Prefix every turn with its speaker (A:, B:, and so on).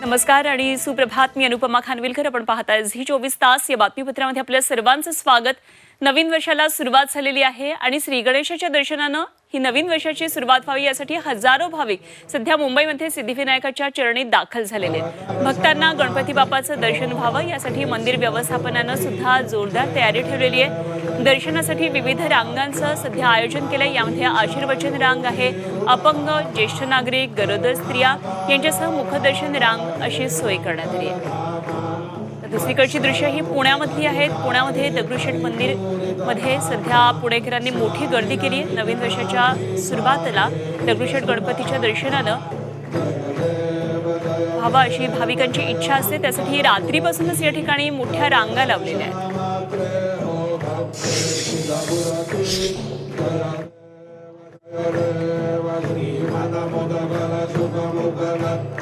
A: नमस्कार आणि सुप्रभात मी अनुपमा खानविलकर. आपण पाहताय झी चोवीस तास या बातमीपत्रामध्ये आपल्या सर्वांचं स्वागत. नवीन वर्षाला सुरुवात झालेली आहे आणि श्री गणेशाच्या दर्शनानं ही नवीन वर्षाची सुरुवात व्हावी यासाठी हजारो भाविक सध्या मुंबईमध्ये सिद्धिविनायकाच्या चरणी दाखल झालेले आहेत. भक्तांना गणपती बाप्पाचं दर्शन व्हावं यासाठी मंदिर व्यवस्थापनानं सुद्धा जोरदार तयारी ठेवलेली आहे. दर्शनासाठी विविध रांगांचं सध्या आयोजन केलंय. यामध्ये आशीर्वचन रांग आहे अपंग ज्येष्ठ नागरिक गरोदर स्त्रिया यांच्यासह मुखदर्शन रांग अशी सोय करण्यात आली आहे. दुसरीकडची दृश्य ही पुण्यामधली आहेत पुण्यामध्ये दगडूशेठ मंदिरमध्ये सध्या पुणेकरांनी मोठी गर्दी केली आहे. नवीन वर्षाच्या सुरुवातीला दगडूशेठ गणपतीच्या दर्शनानं व्हावा अशी भाविकांची इच्छा असते. त्यासाठी रात्रीपासूनच या ठिकाणी मोठ्या रांगा लावलेल्या आहेत.
B: नारायण गिरिजाधर रविमुख